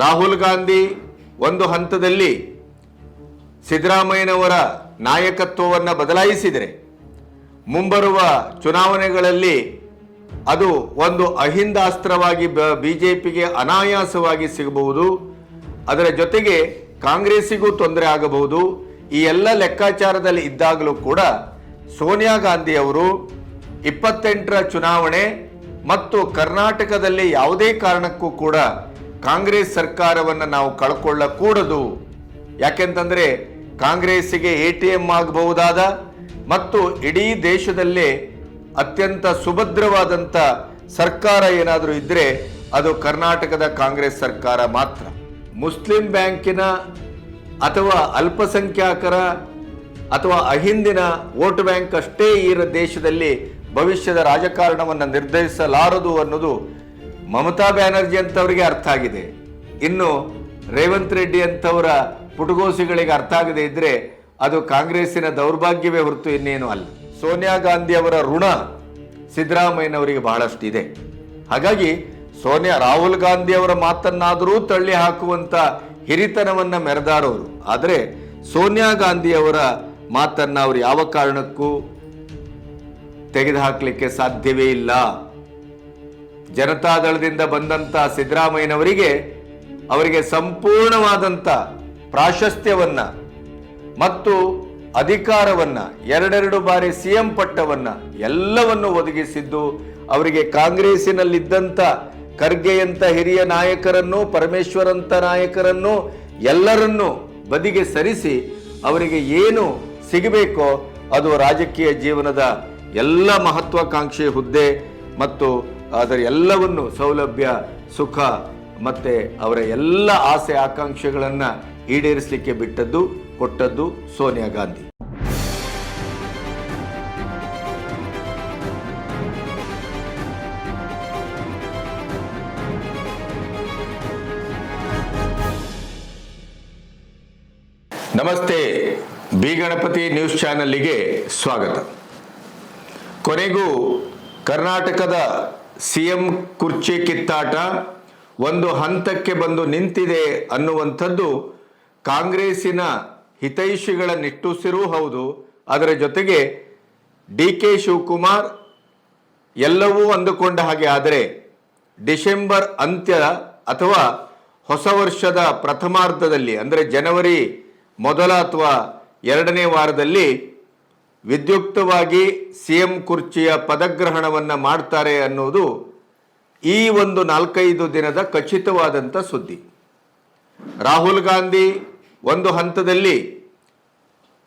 ರಾಹುಲ್ ಗಾಂಧಿ ಒಂದು ಹಂತದಲ್ಲಿ ಸಿದ್ದರಾಮಯ್ಯನವರ ನಾಯಕತ್ವವನ್ನು ಬದಲಾಯಿಸಿದರೆ ಮುಂಬರುವ ಚುನಾವಣೆಗಳಲ್ಲಿ ಅದು ಒಂದು ಅಹಿಂದಾಸ್ತ್ರವಾಗಿ ಪಿಗೆ ಅನಾಯಾಸವಾಗಿ ಸಿಗಬಹುದು. ಅದರ ಜೊತೆಗೆ ಕಾಂಗ್ರೆಸ್ಸಿಗೂ ತೊಂದರೆ ಆಗಬಹುದು. ಈ ಎಲ್ಲ ಲೆಕ್ಕಾಚಾರದಲ್ಲಿ ಇದ್ದಾಗಲೂ ಕೂಡ ಸೋನಿಯಾ ಗಾಂಧಿ ಅವರು ಇಪ್ಪತ್ತೆಂಟರ ಚುನಾವಣೆ ಮತ್ತು ಕರ್ನಾಟಕದಲ್ಲಿ ಯಾವುದೇ ಕಾರಣಕ್ಕೂ ಕೂಡ ಕಾಂಗ್ರೆಸ್ ಸರ್ಕಾರವನ್ನು ನಾವು ಕಳ್ಕೊಳ್ಳಕೂಡದು. ಯಾಕೆಂತಂದ್ರೆ ಕಾಂಗ್ರೆಸ್ಸಿಗೆ ಎ ಟಿ ಎಂ ಆಗಬಹುದಾದ ಮತ್ತು ಇಡೀ ದೇಶದಲ್ಲೇ ಅತ್ಯಂತ ಸುಭದ್ರವಾದಂಥ ಸರ್ಕಾರ ಏನಾದರೂ ಇದ್ದರೆ ಅದು ಕರ್ನಾಟಕದ ಕಾಂಗ್ರೆಸ್ ಸರ್ಕಾರ ಮಾತ್ರ. ಮುಸ್ಲಿಂ ಬ್ಯಾಂಕಿನ ಅಥವಾ ಅಲ್ಪಸಂಖ್ಯಾತರ ಅಥವಾ ಅಹಿಂದಿನ ವೋಟ್ ಬ್ಯಾಂಕ್ ಅಷ್ಟೇ ಈ ದೇಶದಲ್ಲಿ ಭವಿಷ್ಯದ ರಾಜಕಾರಣವನ್ನು ನಿರ್ಧರಿಸಲಾರದು ಅನ್ನೋದು ಮಮತಾ ಬ್ಯಾನರ್ಜಿ ಅಂತವರಿಗೆ ಅರ್ಥ ಆಗಿದೆ. ಇನ್ನು ರೇವಂತ್ ರೆಡ್ಡಿ ಅಂತವರ ಪುಟಗೋಸಿಗಳಿಗೆ ಅರ್ಥ ಆಗದೆ ಇದ್ರೆ ಅದು ಕಾಂಗ್ರೆಸ್ಸಿನ ದೌರ್ಭಾಗ್ಯವೇ ಹೊರತು ಇನ್ನೇನು ಅಲ್ಲ. ಸೋನಿಯಾ ಗಾಂಧಿ ಅವರ ಋಣ ಸಿದ್ದರಾಮಯ್ಯನವರಿಗೆ ಬಹಳಷ್ಟು ಇದೆ ಹಾಗಾಗಿ ಸೋನಿಯಾ, ರಾಹುಲ್ ಗಾಂಧಿ ಅವರ ಮಾತನ್ನಾದರೂ ತಳ್ಳಿ ಹಾಕುವಂತ ಹಿರಿತನವನ್ನ ಮೆರೆದಾರವರು ಆದರೆ ಸೋನಿಯಾ ಗಾಂಧಿ ಅವರ ಮಾತನ್ನ ಅವರು ಯಾವ ಕಾರಣಕ್ಕೂ ತೆಗೆದುಹಾಕಲಿಕ್ಕೆ ಸಾಧ್ಯವೇ ಇಲ್ಲ. ಜನತಾದಳದಿಂದ ಬಂದಂತ ಸಿದ್ದರಾಮಯ್ಯನವರಿಗೆ ಅವರಿಗೆ ಸಂಪೂರ್ಣವಾದಂಥ ಪ್ರಾಶಸ್ತ್ಯವನ್ನ ಮತ್ತು ಅಧಿಕಾರವನ್ನ ಎರಡೆರಡು ಬಾರಿ ಸಿ ಎಂ ಪಟ್ಟವನ್ನ ಎಲ್ಲವನ್ನು ಒದಗಿಸಿದ್ದು ಅವರಿಗೆ ಕಾಂಗ್ರೆಸ್ಸಿನಲ್ಲಿದ್ದಂಥ ಖರ್ಗೆಯಂಥ ಹಿರಿಯ ನಾಯಕರನ್ನು, ಪರಮೇಶ್ವರಂತ ನಾಯಕರನ್ನು ಎಲ್ಲರನ್ನೂ ಬದಿಗೆ ಸರಿಸಿ ಅವರಿಗೆ ಏನು ಸಿಗಬೇಕೋ ಅದು ರಾಜಕೀಯ ಜೀವನದ ಎಲ್ಲ ಮಹತ್ವಾಕಾಂಕ್ಷೆ ಹುದ್ದೆ ಮತ್ತು ಅದರ ಎಲ್ಲವನ್ನು ಸೌಲಭ್ಯ, ಸುಖ ಮತ್ತೆ ಅವರ ಎಲ್ಲ ಆಸೆ ಆಕಾಂಕ್ಷೆಗಳನ್ನು ಈಡೇರಿಸಲಿಕ್ಕೆ ಬಿಟ್ಟದ್ದು, ಕೊಟ್ಟದ್ದು ಸೋನಿಯಾ ಗಾಂಧಿ. ನಮಸ್ತೆ, ಬಿ ಗಣಪತಿ ನ್ಯೂಸ್ ಚಾನೆಲ್ಗೆ ಸ್ವಾಗತ. ಕೊನೆಗೂ ಕರ್ನಾಟಕದ ಸಿಎಂ ಕುರ್ಚಿ ಕಿತ್ತಾಟ, ಒಂದು ಹಂತಕ್ಕೆ ಬಂದು ನಿಂತಿದೆ ಅನ್ನುವಂಥದ್ದು ಕಾಂಗ್ರೆಸ್ಸಿನ ಹಿತೈಷಿಗಳ ನಿಟ್ಟುಸಿರೂ ಹೌದು. ಅದರ ಜೊತೆಗೆ ಡಿ ಕೆ ಶಿವಕುಮಾರ್ ಎಲ್ಲವೂ ಅಂದುಕೊಂಡ ಹಾಗೆ ಆದರೆ ಡಿಸೆಂಬರ್ ಅಂತ್ಯ ಅಥವಾ ಹೊಸ ವರ್ಷದ ಪ್ರಥಮಾರ್ಧದಲ್ಲಿ, ಅಂದರೆ ಜನವರಿ ಮೊದಲ ಅಥವಾ ಎರಡನೇ ವಾರದಲ್ಲಿ ವಿದ್ಯುಕ್ತವಾಗಿ ಸಿಎಂ ಕುರ್ಚಿಯ ಪದಗ್ರಹಣವನ್ನು ಮಾಡ್ತಾರೆ ಅನ್ನೋದು ಈ ಒಂದು ನಾಲ್ಕೈದು ದಿನದ ಖಚಿತವಾದಂಥ ಸುದ್ದಿ. ರಾಹುಲ್ ಗಾಂಧಿ ಒಂದು ಹಂತದಲ್ಲಿ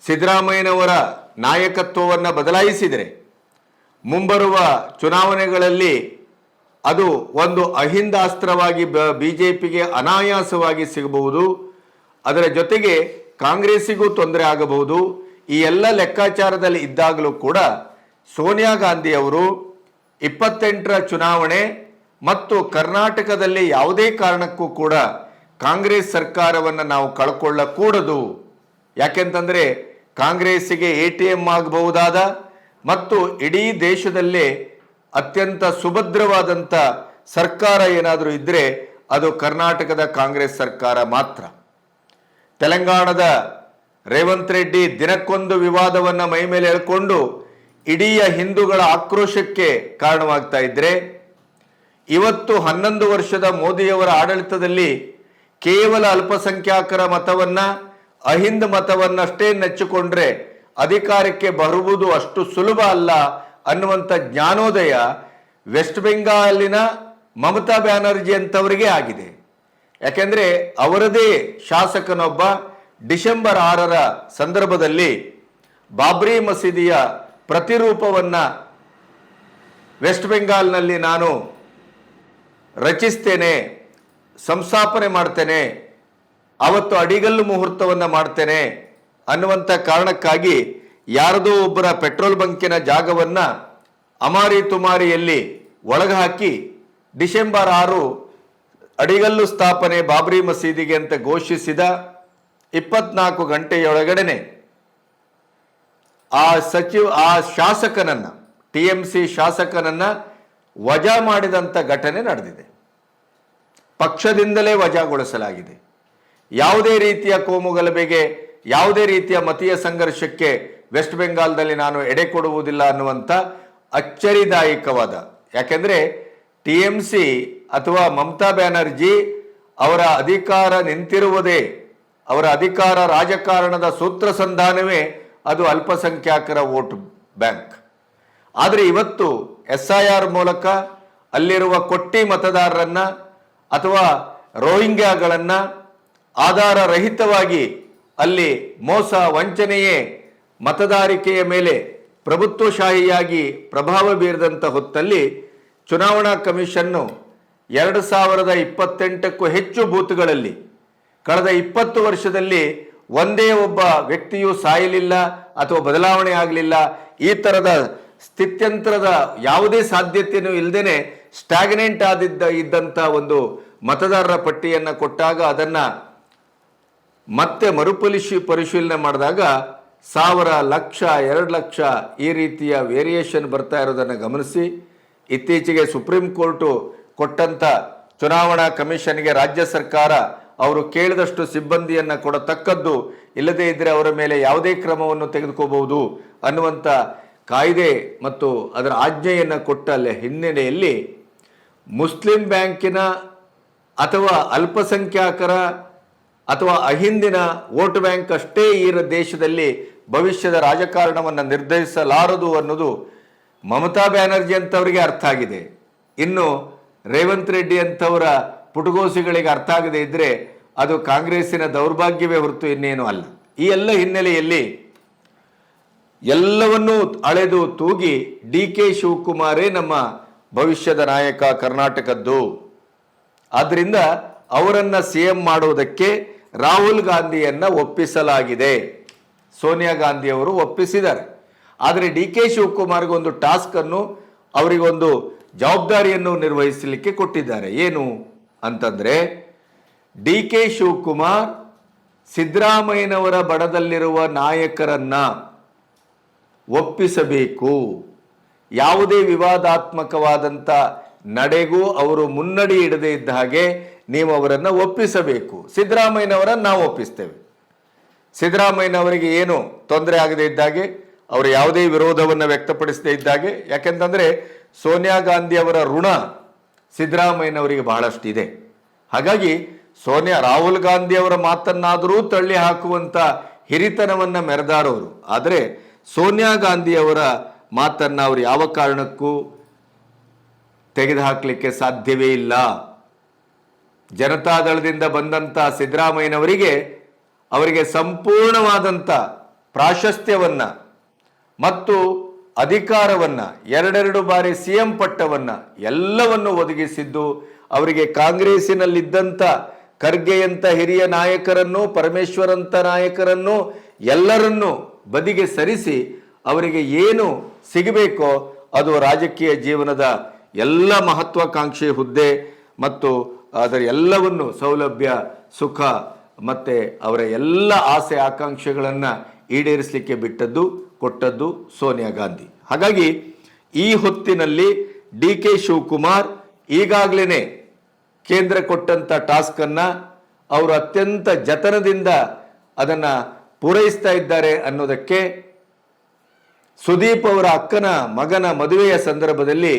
ಸಿದ್ದರಾಮಯ್ಯನವರ ನಾಯಕತ್ವವನ್ನು ಬದಲಾಯಿಸಿದರೆ ಮುಂಬರುವ ಚುನಾವಣೆಗಳಲ್ಲಿ ಅದು ಒಂದು ಅಹಿಂದಾಸ್ತ್ರವಾಗಿ ಪಿಗೆ ಅನಾಯಾಸವಾಗಿ ಸಿಗಬಹುದು. ಅದರ ಜೊತೆಗೆ ಕಾಂಗ್ರೆಸ್ಸಿಗೂ ತೊಂದರೆ ಆಗಬಹುದು. ಈ ಎಲ್ಲ ಲೆಕ್ಕಾಚಾರದಲ್ಲಿ ಇದ್ದಾಗಲೂ ಕೂಡ ಸೋನಿಯಾ ಗಾಂಧಿ ಅವರು ಇಪ್ಪತ್ತೆಂಟರ ಚುನಾವಣೆ ಮತ್ತು ಕರ್ನಾಟಕದಲ್ಲಿ ಯಾವುದೇ ಕಾರಣಕ್ಕೂ ಕೂಡ ಕಾಂಗ್ರೆಸ್ ಸರ್ಕಾರವನ್ನು ನಾವು ಕಳ್ಕೊಳ್ಳಕೂಡದು. ಯಾಕೆಂತಂದರೆ ಕಾಂಗ್ರೆಸ್ಸಿಗೆ ಎ ಟಿ ಎಂ ಆಗಬಹುದಾದ ಮತ್ತು ಇಡೀ ದೇಶದಲ್ಲೇ ಅತ್ಯಂತ ಸುಭದ್ರವಾದಂಥ ಸರ್ಕಾರ ಏನಾದರೂ ಇದ್ದರೆ ಅದು ಕರ್ನಾಟಕದ ಕಾಂಗ್ರೆಸ್ ಸರ್ಕಾರ ಮಾತ್ರ. ತೆಲಂಗಾಣದ ರೇವಂತ್ ರೆಡ್ಡಿ ದಿನಕ್ಕೊಂದು ವಿವಾದವನ್ನ ಮೈ ಮೇಲೆ ಎಳ್ಕೊಂಡು ಇಡೀ ಹಿಂದೂಗಳ ಆಕ್ರೋಶಕ್ಕೆ ಕಾರಣವಾಗ್ತಾ ಇದ್ರೆ, ಇವತ್ತು ಹನ್ನೊಂದು ವರ್ಷದ ಮೋದಿಯವರ ಆಡಳಿತದಲ್ಲಿ ಕೇವಲ ಅಲ್ಪಸಂಖ್ಯಾತರ ಮತವನ್ನ, ಅಹಿಂದ್ ಮತವನ್ನಷ್ಟೇ ನೆಚ್ಚಿಕೊಂಡ್ರೆ ಅಧಿಕಾರಕ್ಕೆ ಬರುವುದು ಅಷ್ಟು ಸುಲಭ ಅಲ್ಲ ಅನ್ನುವಂಥ ಜ್ಞಾನೋದಯ ವೆಸ್ಟ್ ಬೆಂಗಾಲಿನ ಮಮತಾ ಬ್ಯಾನರ್ಜಿ ಅಂತವರಿಗೆ ಆಗಿದೆ. ಯಾಕೆಂದ್ರೆ ಅವರದೇ ಶಾಸಕನೊಬ್ಬ ಡಿಸೆಂಬರ್ ಆರರ ಸಂದರ್ಭದಲ್ಲಿ ಬಾಬ್ರಿ ಮಸೀದಿಯ ಪ್ರತಿರೂಪವನ್ನು ವೆಸ್ಟ್ ಬೆಂಗಾಲ್ನಲ್ಲಿ ನಾನು ರಚಿಸ್ತೇನೆ, ಸಂಸ್ಥಾಪನೆ ಮಾಡ್ತೇನೆ, ಅವತ್ತು ಅಡಿಗಲ್ಲು ಮುಹೂರ್ತವನ್ನು ಮಾಡ್ತೇನೆ ಅನ್ನುವಂಥ ಕಾರಣಕ್ಕಾಗಿ ಯಾರದೋ ಒಬ್ಬರ ಪೆಟ್ರೋಲ್ ಬಂಕಿನ ಜಾಗವನ್ನು ಅಮಾರಿ ತುಮಾರಿಯಲ್ಲಿ ಒಳಗೆ ಹಾಕಿ ಡಿಸೆಂಬರ್ ಆರು ಅಡಿಗಲ್ಲು ಸ್ಥಾಪನೆ ಬಾಬ್ರಿ ಮಸೀದಿಗೆ ಅಂತ ಘೋಷಿಸಿದ ಇಪ್ಪತ್ನಾಲ್ಕು ಗಂಟೆಯೊಳಗಡೆನೆ ಆ ಸಚಿವ, ಆ ಶಾಸಕನನ್ನು ಟಿ ಎಂ ಸಿ ಶಾಸಕನನ್ನು ವಜಾ ಮಾಡಿದಂಥ ಘಟನೆ ನಡೆದಿದೆ. ಪಕ್ಷದಿಂದಲೇ ವಜಾಗೊಳಿಸಲಾಗಿದೆ. ಯಾವುದೇ ರೀತಿಯ ಕೋಮುಗಲಭೆಗೆ, ಯಾವುದೇ ರೀತಿಯ ಮತೀಯ ಸಂಘರ್ಷಕ್ಕೆ ವೆಸ್ಟ್ ಬೆಂಗಾಲ್ದಲ್ಲಿ ನಾನು ಎಡೆ ಕೊಡುವುದಿಲ್ಲ ಅನ್ನುವಂಥ ಅಚ್ಚರಿದಾಯಕವಾದ, ಯಾಕೆಂದರೆ ಟಿ ಎಂ ಸಿ ಅಥವಾ ಮಮತಾ ಬ್ಯಾನರ್ಜಿ ಅವರ ಅಧಿಕಾರ ನಿಂತಿರುವುದೇ ಅವರ ಅಧಿಕಾರ ರಾಜಕಾರಣದ ಸೂತ್ರ ಸಂಧಾನವೇ ಅದು ಅಲ್ಪಸಂಖ್ಯಾತರ ವೋಟ್ ಬ್ಯಾಂಕ್. ಆದರೆ ಇವತ್ತು ಎಸ್ ಐ ಆರ್ ಮೂಲಕ ಅಲ್ಲಿರುವ ಕೊಟ್ಟಿ ಮತದಾರರನ್ನ ಅಥವಾ ರೋಹಿಂಗ್ಯಾಗಳನ್ನ ಆಧಾರ ರಹಿತವಾಗಿ ಅಲ್ಲಿ ಮೋಸ ವಂಚನೆಯೇ ಮತದಾರಿಕೆಯ ಮೇಲೆ ಪ್ರಭುತ್ವಶಾಹಿಯಾಗಿ ಪ್ರಭಾವ ಬೀರಿದಂಥ ಹೊತ್ತಲ್ಲಿ ಚುನಾವಣಾ ಕಮಿಷನ್ನು ಎರಡು ಸಾವಿರದ ಇಪ್ಪತ್ತೆಂಟಕ್ಕೂ ಹೆಚ್ಚು ಬೂತ್ಗಳಲ್ಲಿ ಕಳೆದ ಇಪ್ಪತ್ತು ವರ್ಷದಲ್ಲಿ ಒಂದೇ ಒಬ್ಬ ವ್ಯಕ್ತಿಯು ಸಾಯಲಿಲ್ಲ ಅಥವಾ ಬದಲಾವಣೆ ಆಗಲಿಲ್ಲ. ಈ ಥರದ ಸ್ಥಿತ್ಯಂತರದ ಯಾವುದೇ ಸಾಧ್ಯತೆಯೂ ಇಲ್ಲದೇನೆ ಸ್ಟಾಗ್ನೆಂಟ್ ಆದಿದ್ದ ಇದ್ದಂಥ ಒಂದು ಮತದಾರರ ಪಟ್ಟಿಯನ್ನು ಕೊಟ್ಟಾಗ ಅದನ್ನು ಮತ್ತೆ ಮರುಪರಿಶೀ ಪರಿಶೀಲನೆ ಮಾಡಿದಾಗ ಸಾವಿರ ಲಕ್ಷ, ಎರಡು ಲಕ್ಷ ಈ ರೀತಿಯ ವೇರಿಯೇಷನ್ ಬರ್ತಾ ಇರೋದನ್ನು ಗಮನಿಸಿ. ಇತ್ತೀಚೆಗೆ ಸುಪ್ರೀಂ ಕೋರ್ಟು ಕೊಟ್ಟಂಥ ಚುನಾವಣಾ ಕಮಿಷನ್ಗೆ ರಾಜ್ಯ ಸರ್ಕಾರ ಅವರು ಕೇಳಿದಷ್ಟು ಸಿಬ್ಬಂದಿಯನ್ನು ಕೊಡತಕ್ಕದ್ದು ಇಲ್ಲದೇ ಇದ್ದರೆ ಅವರ ಮೇಲೆ ಯಾವುದೇ ಕ್ರಮವನ್ನು ತೆಗೆದುಕೋಬಹುದು ಅನ್ನುವಂಥ ಕಾಯ್ದೆ ಮತ್ತು ಅದರ ಆಜ್ಞೆಯನ್ನು ಕೊಟ್ಟ ಹಿನ್ನೆಲೆಯಲ್ಲಿ ಮುಸ್ಲಿಂ ಬ್ಯಾಂಕಿನ ಅಥವಾ ಅಲ್ಪಸಂಖ್ಯಾತರ ಅಥವಾ ಅಹಿಂದಿನ ವೋಟ್ ಬ್ಯಾಂಕ್ ಅಷ್ಟೇ ಈ ದೇಶದಲ್ಲಿ ಭವಿಷ್ಯದ ರಾಜಕಾರಣವನ್ನು ನಿರ್ಧರಿಸಲಾರದು ಅನ್ನೋದು ಮಮತಾ ಬ್ಯಾನರ್ಜಿ ಅಂತವರಿಗೆ ಅರ್ಥ ಆಗಿದೆ. ಇನ್ನು ರೇವಂತ್ ರೆಡ್ಡಿ ಅಂತವರ ಪುಟಗೋಸಿಗಳಿಗೆ ಅರ್ಥ ಆಗದೆ ಇದ್ದರೆ ಅದು ಕಾಂಗ್ರೆಸ್ಸಿನ ದೌರ್ಭಾಗ್ಯವೇ ಹೊರತು ಇನ್ನೇನು ಅಲ್ಲ. ಈ ಎಲ್ಲ ಹಿನ್ನೆಲೆಯಲ್ಲಿ ಎಲ್ಲವನ್ನೂ ಅಳೆದು ತೂಗಿ ಡಿ ಕೆ ಶಿವಕುಮಾರೇ ನಮ್ಮ ಭವಿಷ್ಯದ ನಾಯಕ ಕರ್ನಾಟಕದ್ದು. ಆದ್ದರಿಂದ ಅವರನ್ನು ಸಿ ಎಂ ಮಾಡುವುದಕ್ಕೆ ರಾಹುಲ್ ಗಾಂಧಿಯನ್ನ ಒಪ್ಪಿಸಲಾಗಿದೆ. ಸೋನಿಯಾ ಗಾಂಧಿ ಅವರು ಒಪ್ಪಿಸಿದ್ದಾರೆ. ಆದರೆ ಡಿ ಕೆ ಶಿವಕುಮಾರ್ಗೆ ಒಂದು ಟಾಸ್ಕ್ ಅನ್ನು ಅವರಿಗೊಂದು ಜವಾಬ್ದಾರಿಯನ್ನು ನಿರ್ವಹಿಸಲಿಕ್ಕೆ ಕೊಟ್ಟಿದ್ದಾರೆ. ಏನು? ಅಂತಂದ್ರೆ ಡಿ ಕೆ ಶಿವಕುಮಾರ್ ಸಿದ್ದರಾಮಯ್ಯನವರ ಬಡದಲ್ಲಿರುವ ನಾಯಕರನ್ನ ಒಪ್ಪಿಸಬೇಕು. ಯಾವುದೇ ವಿವಾದಾತ್ಮಕವಾದಂಥ ನಡೆಗೂ ಅವರು ಮುನ್ನಡಿ ಇಡದೇ ಇದ್ದ ಹಾಗೆ ನೀವು ಅವರನ್ನು ಒಪ್ಪಿಸಬೇಕು. ಸಿದ್ದರಾಮಯ್ಯನವರನ್ನು ನಾವು ಒಪ್ಪಿಸ್ತೇವೆ. ಸಿದ್ದರಾಮಯ್ಯನವರಿಗೆ ಏನು ತೊಂದರೆ ಆಗದೇ ಇದ್ದಾಗೆ ಅವರು ಯಾವುದೇ ವಿರೋಧವನ್ನು ವ್ಯಕ್ತಪಡಿಸದೇ ಇದ್ದಾಗೆ ಯಾಕೆಂತಂದರೆ ಸೋನಿಯಾ ಗಾಂಧಿ ಅವರ ಋಣ ಸಿದ್ದರಾಮಯ್ಯನವರಿಗೆ ಬಹಳಷ್ಟಿದೆ. ಹಾಗಾಗಿ ಸೋನಿಯಾ ರಾಹುಲ್ ಗಾಂಧಿ ಅವರ ಮಾತನ್ನಾದರೂ ತಳ್ಳಿ ಹಾಕುವಂಥ ಹಿರಿತನವನ್ನು ಮೆರೆದಾರವರು. ಆದರೆ ಸೋನಿಯಾ ಗಾಂಧಿ ಅವರ ಮಾತನ್ನ ಅವರು ಯಾವ ಕಾರಣಕ್ಕೂ ತೆಗೆದುಹಾಕಲಿಕ್ಕೆ ಸಾಧ್ಯವೇ ಇಲ್ಲ. ಜನತಾದಳದಿಂದ ಬಂದಂಥ ಸಿದ್ದರಾಮಯ್ಯನವರಿಗೆ ಅವರಿಗೆ ಸಂಪೂರ್ಣವಾದಂಥ ಪ್ರಾಶಸ್ತ್ಯವನ್ನು ಮತ್ತು ಅಧಿಕಾರವನ್ನ, ಎರಡೆರಡು ಬಾರಿ ಸಿ ಎಂ ಪಟ್ಟವನ್ನ ಎಲ್ಲವನ್ನು ಒದಗಿಸಿದ್ದು ಅವರಿಗೆ ಕಾಂಗ್ರೆಸ್ಸಿನಲ್ಲಿದ್ದಂಥ ಖರ್ಗೆಯಂತ ಹಿರಿಯ ನಾಯಕರನ್ನು ಪರಮೇಶ್ವರಂತ ನಾಯಕರನ್ನು ಎಲ್ಲರನ್ನೂ ಬದಿಗೆ ಸರಿಸಿ ಅವರಿಗೆ ಏನು ಸಿಗಬೇಕೋ ಅದು ರಾಜಕೀಯ ಜೀವನದ ಎಲ್ಲ ಮಹತ್ವಾಕಾಂಕ್ಷಿ ಹುದ್ದೆ ಮತ್ತು ಅದರ ಎಲ್ಲವನ್ನು ಸೌಲಭ್ಯ, ಸುಖ ಮತ್ತೆ ಅವರ ಎಲ್ಲ ಆಸೆ, ಆಕಾಂಕ್ಷೆಗಳನ್ನು ಈಡೇರಿಸಲಿಕ್ಕೆ ಬಿಟ್ಟದ್ದು. ಕೊಟ್ಟದ್ದು ಸೋನಿಯಾ ಗಾಂಧಿ. ಹಾಗಾಗಿ ಈ ಹೊತ್ತಿನಲ್ಲಿ ಡಿ ಕೆ ಶಿವಕುಮಾರ್ ಈಗಾಗಲೇ ಕೇಂದ್ರ ಕೊಟ್ಟಂತ ಟಾಸ್ಕನ್ನು ಅವರು ಅತ್ಯಂತ ಜತನದಿಂದ ಅದನ್ನ ಪೂರೈಸ್ತಾ ಇದ್ದಾರೆ ಅನ್ನೋದಕ್ಕೆ ಸುದೀಪ್ ಅವರ ಅಕ್ಕನ ಮಗನ ಮದುವೆಯ ಸಂದರ್ಭದಲ್ಲಿ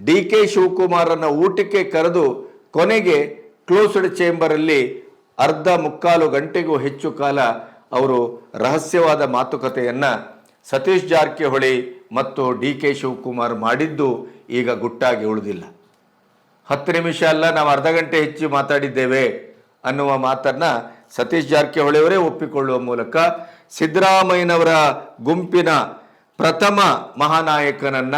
ಡಿ ಕೆ ಶಿವಕುಮಾರನ ಊಟಕ್ಕೆ ಕರೆದು ಕೊನೆಗೆ ಕ್ಲೋಸ್ಡ್ ಚೇಂಬರ್ ಅಲ್ಲಿ ಅರ್ಧ ಮುಕ್ಕಾಲು ಗಂಟೆಗೂ ಹೆಚ್ಚು ಕಾಲ ಅವರು ರಹಸ್ಯವಾದ ಮಾತುಕತೆಯನ್ನ ಸತೀಶ್ ಜಾರಕಿಹೊಳಿ ಮತ್ತು ಡಿ ಕೆ ಶಿವಕುಮಾರ್ ಮಾಡಿದ್ದು ಈಗ ಗುಟ್ಟಾಗಿ ಉಳಿದಿಲ್ಲ. ಹತ್ತು ನಿಮಿಷ ಅಲ್ಲ, ನಾವು ಅರ್ಧ ಗಂಟೆ ಹೆಚ್ಚು ಮಾತಾಡಿದ್ದೇವೆ ಅನ್ನುವ ಮಾತನ್ನ ಸತೀಶ್ ಜಾರಕಿಹೊಳಿ ಅವರೇ ಒಪ್ಪಿಕೊಳ್ಳುವ ಮೂಲಕ ಸಿದ್ದರಾಮಯ್ಯನವರ ಗುಂಪಿನ ಪ್ರಥಮ ಮಹಾನಾಯಕನನ್ನ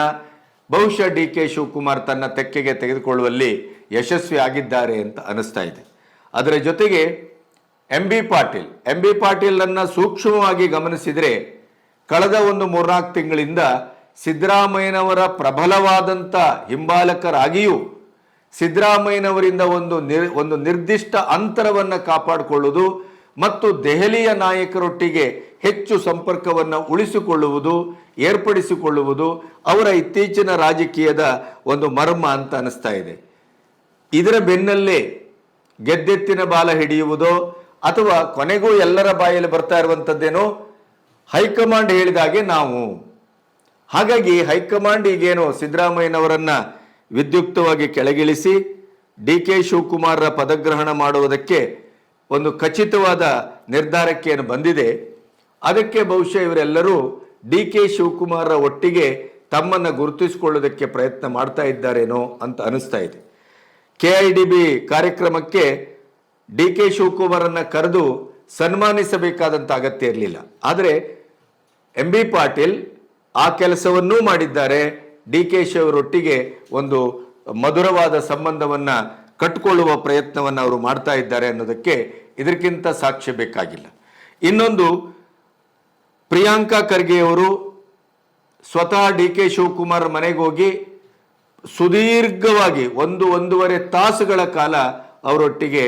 ಬಹುಶಃ ಡಿ ಕೆ ಶಿವಕುಮಾರ್ ತನ್ನ ತೆಕ್ಕೆಗೆ ತೆಗೆದುಕೊಳ್ಳುವಲ್ಲಿ ಯಶಸ್ವಿ ಆಗಿದ್ದಾರೆ ಅಂತ ಅನಿಸ್ತಾ ಇದೆ. ಅದರ ಜೊತೆಗೆ M B Patil, M B ಪಾಟೀಲನ್ನ ಸೂಕ್ಷ್ಮವಾಗಿ ಗಮನಿಸಿದರೆ ಕಳೆದ ಒಂದು ಮೂರ್ನಾಲ್ಕು ತಿಂಗಳಿಂದ ಸಿದ್ದರಾಮಯ್ಯನವರ ಪ್ರಬಲವಾದಂಥ ಹಿಂಬಾಲಕರಾಗಿಯೂ ಸಿದ್ದರಾಮಯ್ಯನವರಿಂದ ಒಂದು ನಿರ್, ಒಂದು ನಿರ್ದಿಷ್ಟ ಅಂತರವನ್ನು ಕಾಪಾಡಿಕೊಳ್ಳುವುದು ಮತ್ತು ದೆಹಲಿಯ ನಾಯಕರೊಟ್ಟಿಗೆ ಹೆಚ್ಚು ಸಂಪರ್ಕವನ್ನು ಉಳಿಸಿಕೊಳ್ಳುವುದು, ಏರ್ಪಡಿಸಿಕೊಳ್ಳುವುದು ಅವರ ಇತ್ತೀಚಿನ ರಾಜಕೀಯದ ಒಂದು ಮರ್ಮ ಅಂತ ಅನಿಸ್ತಾ ಇದೆ. ಇದರ ಬೆನ್ನಲ್ಲೇ ಗೆದ್ದೆತ್ತಿನ ಬಾಲ ಹಿಡಿಯುವುದೋ ಅಥವಾ ಕೊನೆಗೂ ಎಲ್ಲರ ಬಾಯಲ್ಲಿ ಬರ್ತಾ ಇರುವಂಥದ್ದೇನೋ ಹೈಕಮಾಂಡ್ ಹೇಳಿದಾಗೆ ನಾವು. ಹಾಗಾಗಿ ಹೈಕಮಾಂಡ್ ಈಗೇನು ಸಿದ್ದರಾಮಯ್ಯನವರನ್ನು ವಿದ್ಯುಕ್ತವಾಗಿ ಕೆಳಗಿಳಿಸಿ ಡಿ ಕೆ ಶಿವಕುಮಾರರ ಪದಗ್ರಹಣ ಮಾಡುವುದಕ್ಕೆ ಒಂದು ಖಚಿತವಾದ ನಿರ್ಧಾರಕ್ಕೆ ಏನು ಬಂದಿದೆ. ಅದಕ್ಕೆ ಬಹುಶಃ ಇವರೆಲ್ಲರೂ ಡಿ ಕೆ ಶಿವಕುಮಾರರ ಒಟ್ಟಿಗೆ ತಮ್ಮನ್ನು ಗುರುತಿಸಿಕೊಳ್ಳೋದಕ್ಕೆ ಪ್ರಯತ್ನ ಮಾಡ್ತಾ ಇದ್ದಾರೇನೋ ಅಂತ ಅನಿಸ್ತಾ ಇದೆ. ಕೆ ಐ ಡಿ ಬಿ ಕಾರ್ಯಕ್ರಮಕ್ಕೆ ಡಿ ಕೆ ಶಿವಕುಮಾರನ್ನು ಕರೆದು ಸನ್ಮಾನಿಸಬೇಕಾದಂಥ ಅಗತ್ಯ ಇರಲಿಲ್ಲ. ಆದರೆ ಎಂ ಬಿ ಪಾಟೀಲ್ ಆ ಕೆಲಸವನ್ನೂ ಮಾಡಿದ್ದಾರೆ. ಡಿ ಕೆ ಶಿ ಅವರೊಟ್ಟಿಗೆ ಒಂದು ಮಧುರವಾದ ಸಂಬಂಧವನ್ನು ಕಟ್ಟಿಕೊಳ್ಳುವ ಪ್ರಯತ್ನವನ್ನು ಅವರು ಮಾಡ್ತಾ ಇದ್ದಾರೆ ಅನ್ನೋದಕ್ಕೆ ಇದಕ್ಕಿಂತ ಸಾಕ್ಷ್ಯ ಬೇಕಾಗಿಲ್ಲ. ಇನ್ನೊಂದು ಪ್ರಿಯಾಂಕಾ ಖರ್ಗೆಯವರು ಸ್ವತಃ ಡಿ ಕೆ ಶಿವಕುಮಾರ್ ಮನೆಗೆ ಹೋಗಿ ಸುದೀರ್ಘವಾಗಿ ಒಂದು ಒಂದೂವರೆ ತಾಸುಗಳ ಕಾಲ ಅವರೊಟ್ಟಿಗೆ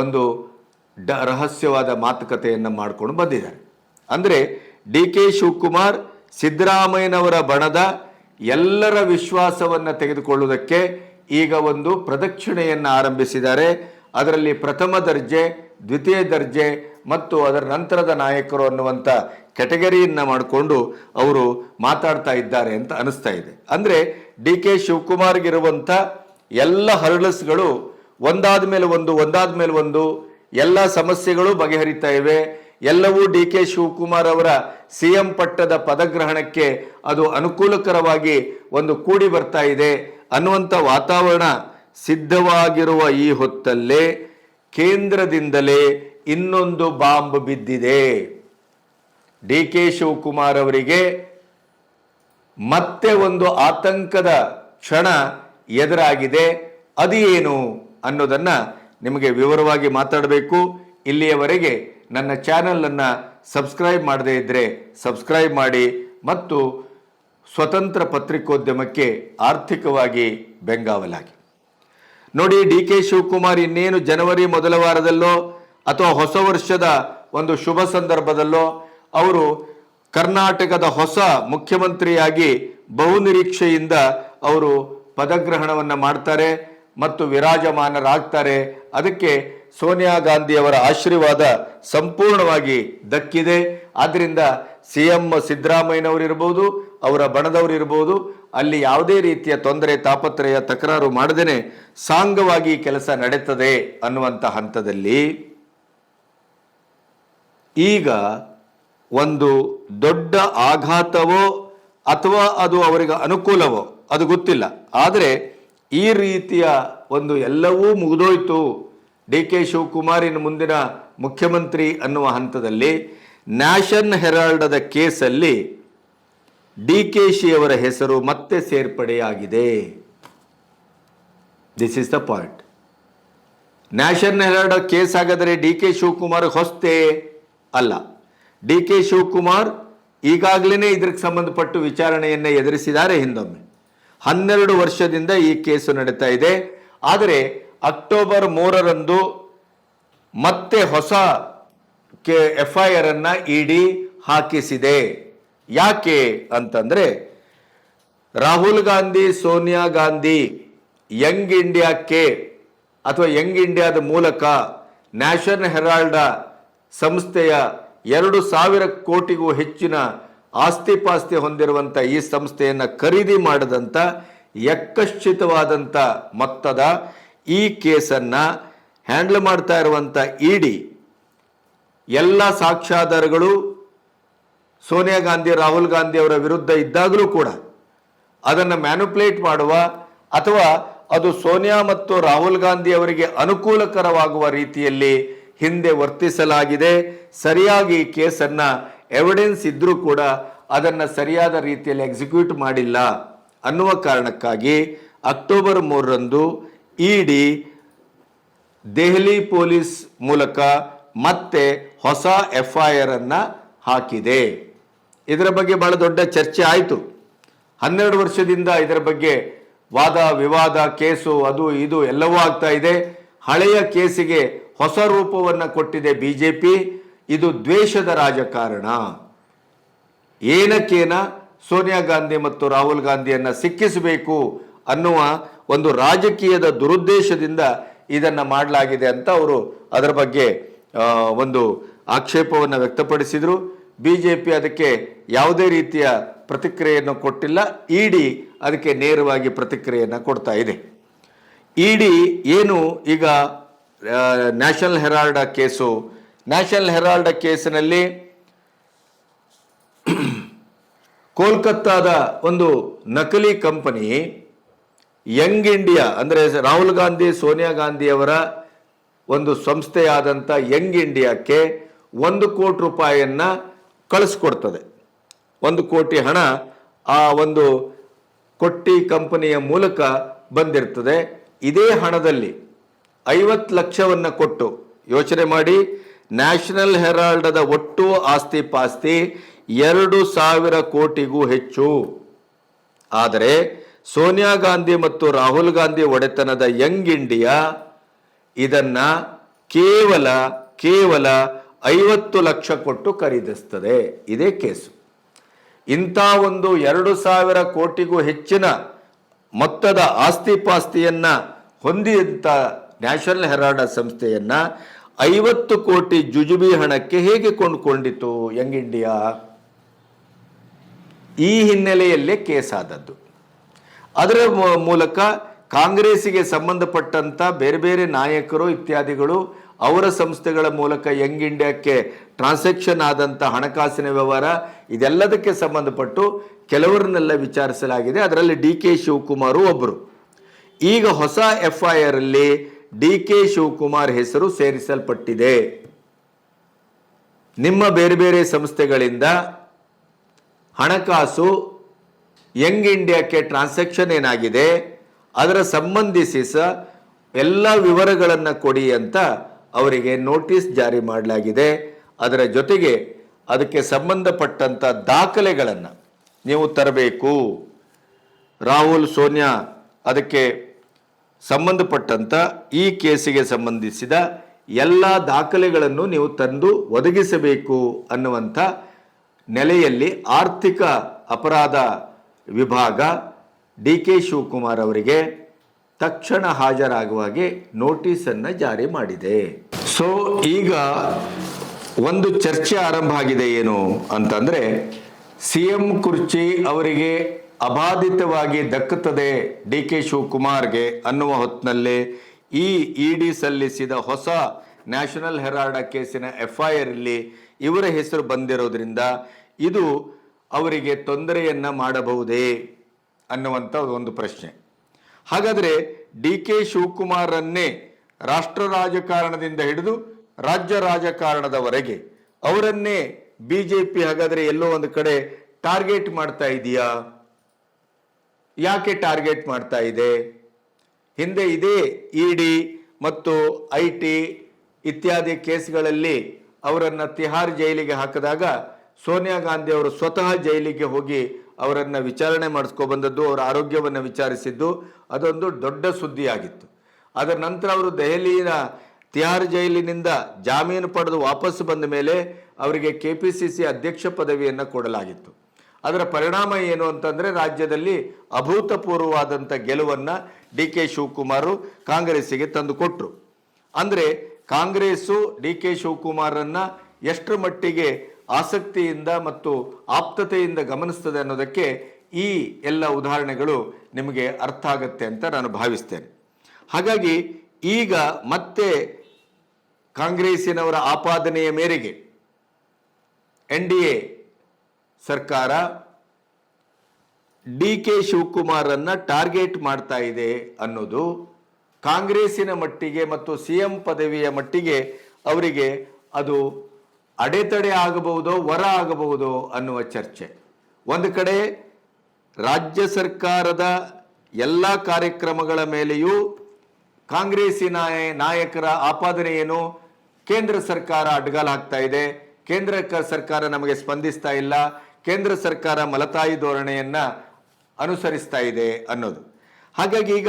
ಒಂದು ಡ ರಹಸ್ಯವಾದ ಮಾತುಕತೆಯನ್ನು ಮಾಡಿಕೊಂಡು ಬಂದಿದ್ದಾರೆ. ಅಂದರೆ ಡಿ ಕೆ ಶಿವಕುಮಾರ್, ಸಿದ್ದರಾಮಯ್ಯನವರ ಬಣದ ಎಲ್ಲರ ವಿಶ್ವಾಸವನ್ನು ತೆಗೆದುಕೊಳ್ಳುವುದಕ್ಕೆ ಈಗ ಒಂದು ಪ್ರದಕ್ಷಿಣೆಯನ್ನು ಆರಂಭಿಸಿದ್ದಾರೆ. ಅದರಲ್ಲಿ ಪ್ರಥಮ ದರ್ಜೆ, ದ್ವಿತೀಯ ದರ್ಜೆ ಮತ್ತು ಅದರ ನಂತರದ ನಾಯಕರು ಅನ್ನುವಂಥ ಕೆಟಗರಿಯನ್ನು ಮಾಡಿಕೊಂಡು ಅವರು ಮಾತಾಡ್ತಾ ಇದ್ದಾರೆ ಅಂತ ಅನಿಸ್ತಾ ಇದೆ. ಅಂದರೆ ಡಿ ಕೆ ಶಿವಕುಮಾರ್ಗಿರುವಂಥ ಎಲ್ಲ ಹರ್ಡಲ್ಸ್ಗಳು ಒಂದಾದ ಮೇಲೆ ಒಂದು ಒಂದಾದ ಮೇಲೆ ಒಂದು, ಎಲ್ಲ ಸಮಸ್ಯೆಗಳು ಬಗೆಹರಿತಾ ಇವೆ. ಎಲ್ಲವೂ ಡಿ ಕೆ ಶಿವಕುಮಾರ್ ಅವರ ಸಿ ಎಂ ಪಟ್ಟದ ಪದಗ್ರಹಣಕ್ಕೆ ಅದು ಅನುಕೂಲಕರವಾಗಿ ಒಂದು ಕೂಡಿ ಬರ್ತಾ ಇದೆ ಅನ್ನುವಂಥ ವಾತಾವರಣ ಸಿದ್ಧವಾಗಿರುವ ಈ ಹೊತ್ತಲ್ಲೇ ಕೇಂದ್ರದಿಂದಲೇ ಇನ್ನೊಂದು ಬಾಂಬ್ ಬಿದ್ದಿದೆ. ಡಿ ಕೆ ಶಿವಕುಮಾರ್ ಅವರಿಗೆ ಮತ್ತೆ ಒಂದು ಆತಂಕದ ಕ್ಷಣ ಎದುರಾಗಿದೆ. ಅದು ಏನು ಅನ್ನೋದನ್ನು ನಿಮಗೆ ವಿವರವಾಗಿ ಮಾತಾಡಬೇಕು. ಇಲ್ಲಿಯವರೆಗೆ ನನ್ನ ಚಾನಲನ್ನು ಸಬ್ಸ್ಕ್ರೈಬ್ ಮಾಡದೇ ಇದ್ದರೆ ಸಬ್ಸ್ಕ್ರೈಬ್ ಮಾಡಿ ಮತ್ತು ಸ್ವತಂತ್ರ ಪತ್ರಿಕೋದ್ಯಮಕ್ಕೆ ಆರ್ಥಿಕವಾಗಿ ಬೆಂಗಾವಲಾಗಿ. ನೋಡಿ, ಡಿ ಕೆ ಶಿವಕುಮಾರ್ ಇನ್ನೇನು ಜನವರಿ ಮೊದಲ ವಾರದಲ್ಲೋ ಅಥವಾ ಹೊಸ ವರ್ಷದ ಒಂದು ಶುಭ ಸಂದರ್ಭದಲ್ಲೋ ಅವರು ಕರ್ನಾಟಕದ ಹೊಸ ಮುಖ್ಯಮಂತ್ರಿಯಾಗಿ ಬಹುನಿರೀಕ್ಷೆಯಿಂದ ಅವರು ಪದಗ್ರಹಣವನ್ನು ಮಾಡ್ತಾರೆ ಮತ್ತು ವಿರಾಜಮಾನರಾಗ್ತಾರೆ ಅದಕ್ಕೆ ಸೋನಿಯಾ ಗಾಂಧಿಯವರ ಆಶೀರ್ವಾದ ಸಂಪೂರ್ಣವಾಗಿ ದಕ್ಕಿದೆ. ಆದ್ದರಿಂದ ಸಿ ಎಂ ಸಿದ್ದರಾಮಯ್ಯನವರಿರ್ಬೋದು ಅವರ ಬಣದವರಿರ್ಬೋದು ಅಲ್ಲಿ ಯಾವುದೇ ರೀತಿಯ ತೊಂದರೆ, ತಾಪತ್ರಯ, ತಕರಾರು ಮಾಡದೇನೆ ಸಾಂಗವಾಗಿ ಕೆಲಸ ನಡೆತದೆ ಅನ್ನುವಂಥ ಹಂತದಲ್ಲಿ ಈಗ ಒಂದು ದೊಡ್ಡ ಆಘಾತವೋ ಅಥವಾ ಅದು ಅವರಿಗೆ ಅನುಕೂಲವೋ ಅದು ಗೊತ್ತಿಲ್ಲ. ಆದರೆ ಈ ರೀತಿಯ ಒಂದು ಎಲ್ಲವೂ ಮುಗಿದೋಯ್ತು. ಡಿ ಕೆ ಶಿವಕುಮಾರಿನ ಮುಂದಿನ ಮುಖ್ಯಮಂತ್ರಿ ಅನ್ನುವ ಹಂತದಲ್ಲಿ ನ್ಯಾಷನ್ ಹೆರಾಲ್ಡದ ಕೇಸಲ್ಲಿ ಡಿ ಕೆ ಶಿ ಅವರ ಹೆಸರು ಮತ್ತೆ ಸೇರ್ಪಡೆಯಾಗಿದೆ. This is the point National Herald case ಹಾಗಾದರೆ ಡಿ ಕೆ ಶಿವಕುಮಾರ್ ಹೊಸ್ತೆ ಅಲ್ಲ. ಡಿ ಕೆ ಶಿವಕುಮಾರ್ ಈಗಾಗಲೇ ಇದಕ್ಕೆ ಸಂಬಂಧಪಟ್ಟು ವಿಚಾರಣೆಯನ್ನು ಎದುರಿಸಿದ್ದಾರೆ ಹಿಂದೊಮ್ಮೆ. ಹನ್ನೆರಡು ವರ್ಷದಿಂದ ಈ ಕೇಸು ನಡೀತಾ ಇದೆ. ಆದರೆ ಅಕ್ಟೋಬರ್ ಮೂರರಂದು ಮತ್ತೆ ಹೊಸ ಕೆ ಎಫ್ ಐ ಆರ್ ಅನ್ನ ಇಡಿ ಹಾಕಿಸಿದೆ. ಯಾಕೆ ಅಂತಂದ್ರೆ ರಾಹುಲ್ ಗಾಂಧಿ, ಸೋನಿಯಾ ಗಾಂಧಿ, ಯಂಗ್ ಇಂಡಿಯಾಕ್ಕೆ ಅಥವಾ ಯಂಗ್ ಇಂಡಿಯಾದ ಮೂಲಕ ನ್ಯಾಷನಲ್ ಹೆರಾಲ್ಡ ಸಂಸ್ಥೆಯ ಎರಡು ಸಾವಿರ ಕೋಟಿಗೂ ಹೆಚ್ಚಿನ ಆಸ್ತಿ ಪಾಸ್ತಿ ಹೊಂದಿರುವಂಥ ಈ ಸಂಸ್ಥೆಯನ್ನು ಖರೀದಿ ಮಾಡಿದಂಥ ಯಕ್ಕಶ್ಚಿತವಾದಂಥ ಮೊತ್ತದ ಈ ಕೇಸನ್ನು ಹ್ಯಾಂಡಲ್ ಮಾಡ್ತಾ ಇರುವಂಥ ಇಡಿ ಎಲ್ಲ ಸಾಕ್ಷ್ಯಾಧಾರಗಳು ಸೋನಿಯಾ ಗಾಂಧಿ, ರಾಹುಲ್ ಗಾಂಧಿ ಅವರ ವಿರುದ್ಧ ಇದ್ದಾಗಲೂ ಕೂಡ ಅದನ್ನು ಮ್ಯಾನುಪ್ಲೇಟ್ ಮಾಡುವ ಅಥವಾ ಅದು ಸೋನಿಯಾ ಮತ್ತು ರಾಹುಲ್ ಗಾಂಧಿ ಅವರಿಗೆ ಅನುಕೂಲಕರವಾಗುವ ರೀತಿಯಲ್ಲಿ ಹಿಂದೆ ವರ್ತಿಸಲಾಗಿದೆ. ಸರಿಯಾಗಿ ಈ ಕೇಸನ್ನು ಎವಿಡೆನ್ಸ್ ಇದ್ದರೂ ಕೂಡ ಅದನ್ನು ಸರಿಯಾದ ರೀತಿಯಲ್ಲಿ ಎಕ್ಸಿಕ್ಯೂಟ್ ಮಾಡಿಲ್ಲ. ಅನ್ನುವ ಕಾರಣಕ್ಕಾಗಿ ಅಕ್ಟೋಬರ್ ಮೂರರಂದು ಇಡಿ ದೆಹಲಿ ಪೊಲೀಸ್ ಮೂಲಕ ಮತ್ತೆ ಹೊಸ ಎಫ್ ಐ ಆರ್ ಅನ್ನ ಹಾಕಿದೆ. ಇದರ ಬಗ್ಗೆ ಬಹಳ ದೊಡ್ಡ ಚರ್ಚೆ ಆಯಿತು. ಹನ್ನೆರಡು ವರ್ಷದಿಂದ ಇದರ ಬಗ್ಗೆ ವಾದ, ವಿವಾದ, ಕೇಸು, ಅದು, ಇದು ಎಲ್ಲವೂ ಆಗ್ತಾ ಇದೆ. ಹಳೆಯ ಕೇಸಿಗೆ ಹೊಸ ರೂಪವನ್ನು ಕೊಟ್ಟಿದೆ ಬಿಜೆಪಿ. ಇದು ದ್ವೇಷದ ರಾಜಕಾರಣ. ಏನಕ್ಕೇನ? ಸೋನಿಯಾ ಗಾಂಧಿ ಮತ್ತು ರಾಹುಲ್ ಗಾಂಧಿಯನ್ನ ಸಿಕ್ಕಿಸಬೇಕು ಅನ್ನುವ ಒಂದು ರಾಜಕೀಯದ ದುರುದ್ದೇಶದಿಂದ ಇದನ್ನ ಮಾಡಲಾಗಿದೆ ಅಂತ ಅವರು ಅದರ ಬಗ್ಗೆ ಒಂದು ಆಕ್ಷೇಪವನ್ನು ವ್ಯಕ್ತಪಡಿಸಿದರು. ಬಿಜೆಪಿ ಅದಕ್ಕೆ ಯಾವುದೇ ರೀತಿಯ ಪ್ರತಿಕ್ರಿಯೆಯನ್ನು ಕೊಟ್ಟಿಲ್ಲ. ಇಡಿ ಅದಕ್ಕೆ ನೇರವಾಗಿ ಪ್ರತಿಕ್ರಿಯೆಯನ್ನು ಕೊಡ್ತಾ ಇದೆ. ಇಡಿ ಏನು ಈಗ National Herald case. National Herald ಕೇಸಿನಲ್ಲಿ ಕೋಲ್ಕತ್ತಾದ ಒಂದು ನಕಲಿ ಕಂಪನಿ, ಯಂಗ್ ಇಂಡಿಯಾ, ಅಂದರೆ ರಾಹುಲ್ ಗಾಂಧಿ, ಸೋನಿಯಾ ಗಾಂಧಿಯವರ ಒಂದು ಸಂಸ್ಥೆಯಾದಂಥ ಯಂಗ್ ಇಂಡಿಯಾಕ್ಕೆ ಒಂದು ಕೋಟಿ ರೂಪಾಯಿಯನ್ನು ಕಳಿಸ್ಕೊಡ್ತದೆ. ಒಂದು ಕೋಟಿ ಹಣ ಆ ಒಂದು ಕೊಟ್ಟಿ ಕಂಪನಿಯ ಮೂಲಕ ಬಂದಿರ್ತದೆ. ಇದೇ ಹಣದಲ್ಲಿ ಐವತ್ತು ಲಕ್ಷವನ್ನು ಕೊಟ್ಟು ಯೋಚನೆ ಮಾಡಿ, ನ್ಯಾಷನಲ್ ಹೆರಾಲ್ಡದ ಒಟ್ಟು ಆಸ್ತಿ ಪಾಸ್ತಿ ಎರಡು ಸಾವಿರ ಕೋಟಿಗೂ ಹೆಚ್ಚು. ಆದರೆ ಸೋನಿಯಾ ಗಾಂಧಿ ಮತ್ತು ರಾಹುಲ್ ಗಾಂಧಿ ಒಡೆತನದ ಯಂಗ್ ಇಂಡಿಯಾ ಇದನ್ನ ಕೇವಲ ಕೇವಲ ಐವತ್ತು ಲಕ್ಷ ಕೊಟ್ಟು ಖರೀದಿಸ್ತದೆ. ಇದೇ ಕೇಸು. ಇಂಥ ಒಂದು ಎರಡು ಸಾವಿರ ಕೋಟಿಗೂ ಹೆಚ್ಚಿನ ಮೊತ್ತದ ಆಸ್ತಿ ಪಾಸ್ತಿಯನ್ನ ಹೊಂದಿದಂಥ ನ್ಯಾಷನಲ್ ಹೆರಾಲ್ಡ್ ಸಂಸ್ಥೆಯನ್ನ ಐವತ್ತು ಕೋಟಿ ಜುಜುಬಿ ಹಣಕ್ಕೆ ಹೇಗೆ ಕೊಂಡುಕೊಂಡಿತು ಯಂಗ್ ಇಂಡಿಯಾ? ಈ ಹಿನ್ನೆಲೆಯಲ್ಲೇ ಕೇಸಾದದ್ದು. ಅದರ ಮೂಲಕ ಕಾಂಗ್ರೆಸ್ಸಿಗೆ ಸಂಬಂಧಪಟ್ಟಂಥ ಬೇರೆ ಬೇರೆ ನಾಯಕರು ಇತ್ಯಾದಿಗಳು ಅವರ ಸಂಸ್ಥೆಗಳ ಮೂಲಕ ಯಂಗ್ ಇಂಡಿಯಾಕ್ಕೆ ಟ್ರಾನ್ಸಾಕ್ಷನ್ ಆದಂಥ ಹಣಕಾಸಿನ ವ್ಯವಹಾರ ಇದೆಲ್ಲದಕ್ಕೆ ಸಂಬಂಧಪಟ್ಟು ಕೆಲವರನ್ನೆಲ್ಲ ವಿಚಾರಿಸಲಾಗಿದೆ. ಅದರಲ್ಲಿ ಡಿ ಕೆ ಶಿವಕುಮಾರ್ ಒಬ್ಬರು ಈಗ ಹೊಸ ಎಫ್ ಐ ಆರ್ ಅಲ್ಲಿ ಡಿ ಕೆ ಶಿವಕುಮಾರ್ ಹೆಸರು ಸೇರಿಸಲ್ಪಟ್ಟಿದೆ. ನಿಮ್ಮ ಬೇರೆ ಬೇರೆ ಸಂಸ್ಥೆಗಳಿಂದ ಹಣಕಾಸು ಯಂಗ್ ಇಂಡಿಯಾಕ್ಕೆ ಟ್ರಾನ್ಸಾಕ್ಷನ್ ಏನಾಗಿದೆ, ಅದರ ಸಂಬಂಧಿಸಿ ಸಹ ಎಲ್ಲ ವಿವರಗಳನ್ನು ಕೊಡಿ ಅಂತ ಅವರಿಗೆ ನೋಟಿಸ್ ಜಾರಿ ಮಾಡಲಾಗಿದೆ. ಅದರ ಜೊತೆಗೆ ಅದಕ್ಕೆ ಸಂಬಂಧಪಟ್ಟಂಥ ದಾಖಲೆಗಳನ್ನು ನೀವು ತರಬೇಕು. ರಾಹುಲ್, ಸೋನಿಯಾ, ಅದಕ್ಕೆ ಸಂಬಂಧಪಟ್ಟಂಥ ಈ ಕೇಸಿಗೆ ಸಂಬಂಧಿಸಿದ ಎಲ್ಲ ದಾಖಲೆಗಳನ್ನು ನೀವು ತಂದು ಒದಗಿಸಬೇಕು ಅನ್ನುವಂಥ ನೆಲೆಯಲ್ಲಿ ಆರ್ಥಿಕ ಅಪರಾಧ ವಿಭಾಗ ಡಿ ಕೆ ಶಿವಕುಮಾರ್ ಅವರಿಗೆ ತಕ್ಷಣ ಹಾಜರಾಗುವಾಗೆ ನೋಟಿಸನ್ನು ಜಾರಿ ಮಾಡಿದೆ. ಸೊ ಈಗ ಒಂದು ಚರ್ಚೆ ಆರಂಭ ಆಗಿದೆ ಏನು ಅಂತಂದ್ರೆ ಸಿ ಎಂ ಕುರ್ಚಿ ಅವರಿಗೆ ಅಬಾಧಿತವಾಗಿ ದಕ್ಕುತ್ತದೆ ಡಿ ಕೆ ಶಿವಕುಮಾರ್ಗೆ ಅನ್ನುವ ಹೊತ್ತಿನಲ್ಲೇ ಈ ಡಿ ಸಲ್ಲಿಸಿದ ಹೊಸ ನ್ಯಾಷನಲ್ ಹೆರಾಡ ಕೇಸಿನ ಎಫ್ ಐ ಇವರ ಹೆಸರು ಬಂದಿರೋದ್ರಿಂದ ಇದು ಅವರಿಗೆ ತೊಂದರೆಯನ್ನು ಮಾಡಬಹುದೇ ಅನ್ನುವಂಥ ಒಂದು ಪ್ರಶ್ನೆ. ಹಾಗಾದರೆ ಡಿ ಕೆ ಶಿವಕುಮಾರನ್ನೇ ರಾಷ್ಟ್ರ ರಾಜಕಾರಣದಿಂದ ಹಿಡಿದು ರಾಜ್ಯ ರಾಜಕಾರಣದವರೆಗೆ ಅವರನ್ನೇ ಬಿ ಜೆ ಪಿ ಹಾಗಾದರೆ ಎಲ್ಲೋ ಒಂದು ಕಡೆ ಟಾರ್ಗೆಟ್ ಮಾಡ್ತಾ ಇದೆಯಾ? ಯಾಕೆ ಟಾರ್ಗೆಟ್ ಮಾಡ್ತಾ ಇದೆ? ಹಿಂದೆ ಇದೇ ಇಡಿ ಮತ್ತು ಐ ಟಿ ಇತ್ಯಾದಿ ಕೇಸ್ಗಳಲ್ಲಿ ಅವರನ್ನ ತಿಹಾರ್ ಜೈಲಿಗೆ ಹಾಕಿದಾಗ ಸೋನಿಯಾ ಗಾಂಧಿ ಅವರು ಸ್ವತಃ ಜೈಲಿಗೆ ಹೋಗಿ ಅವರನ್ನು ವಿಚಾರಣೆ ಮಾಡಿಸ್ಕೊ ಬಂದದ್ದು, ಅವರ ಆರೋಗ್ಯವನ್ನು ವಿಚಾರಿಸಿದ್ದು, ಅದೊಂದು ದೊಡ್ಡ ಸುದ್ದಿಯಾಗಿತ್ತು. ಅದರ ನಂತರ ಅವರು ದೆಹಲಿಯ ತಿಹಾರ್ ಜೈಲಿನಿಂದ ಜಾಮೀನು ಪಡೆದು ವಾಪಸ್ ಬಂದ ಮೇಲೆ ಅವರಿಗೆ ಕೆ ಪಿ ಸಿ ಸಿ ಅಧ್ಯಕ್ಷ ಪದವಿಯನ್ನು ಕೊಡಲಾಗಿತ್ತು. ಅದರ ಪರಿಣಾಮ ಏನು ಅಂತಂದರೆ ರಾಜ್ಯದಲ್ಲಿ ಅಭೂತಪೂರ್ವವಾದಂಥ ಗೆಲುವನ್ನು ಡಿ ಕೆ ಶಿವಕುಮಾರು ಕಾಂಗ್ರೆಸ್ಸಿಗೆ ತಂದುಕೊಟ್ರು ಅಂದರೆ ಅಂದ್ರೆ ಕಾಂಗ್ರೆಸ್ಸು ಡಿ ಕೆ ಶಿವಕುಮಾರನ್ನ ಎಷ್ಟರ ಮಟ್ಟಿಗೆ ಆಸಕ್ತಿಯಿಂದ ಮತ್ತು ಆಪ್ತತೆಯಿಂದ ಗಮನಿಸ್ತದೆ ಅನ್ನೋದಕ್ಕೆ ಈ ಎಲ್ಲ ಉದಾಹರಣೆಗಳು ನಿಮಗೆ ಅರ್ಥ ಆಗತ್ತೆ ಅಂತ ನಾನು ಭಾವಿಸ್ತೇನೆ. ಹಾಗಾಗಿ ಈಗ ಮತ್ತೆ ಕಾಂಗ್ರೆಸ್ಸಿನವರ ಆಪಾದನೆಯ ಮೇರೆಗೆ ಎನ್ ಡಿ ಎ ಸರ್ಕಾರ ಡಿ ಕೆ ಶಿವಕುಮಾರನ್ನ ಟಾರ್ಗೆಟ್ ಮಾಡ್ತಾ ಇದೆ ಅನ್ನೋದು ಕಾಂಗ್ರೆಸ್ಸಿನ ಮಟ್ಟಿಗೆ ಮತ್ತು ಸಿ ಎಂ ಪದವಿಯ ಮಟ್ಟಿಗೆ ಅವರಿಗೆ ಅದು ಅಡೆತಡೆ ಆಗಬಹುದೋ, ವರ ಆಗಬಹುದೋ ಅನ್ನುವ ಚರ್ಚೆ. ಒಂದು ಕಡೆ ರಾಜ್ಯ ಸರ್ಕಾರದ ಎಲ್ಲ ಕಾರ್ಯಕ್ರಮಗಳ ಮೇಲೆಯೂ ಕಾಂಗ್ರೆಸ್ಸಿನ ನಾಯಕರ ಆಪಾದನೆ ಕೇಂದ್ರ ಸರ್ಕಾರ ಅಡ್ಗಾಲ ಹಾಕ್ತಾ ಇದೆ. ಕೇಂದ್ರ ಸರ್ಕಾರ ನಮಗೆ ಸ್ಪಂದಿಸ್ತಾ ಇಲ್ಲ. ಕೇಂದ್ರ ಸರ್ಕಾರ ಮಲತಾಯಿ ಧೋರಣೆಯನ್ನು ಅನುಸರಿಸ್ತಾ ಇದೆ ಅನ್ನೋದು. ಹಾಗಾಗಿ ಈಗ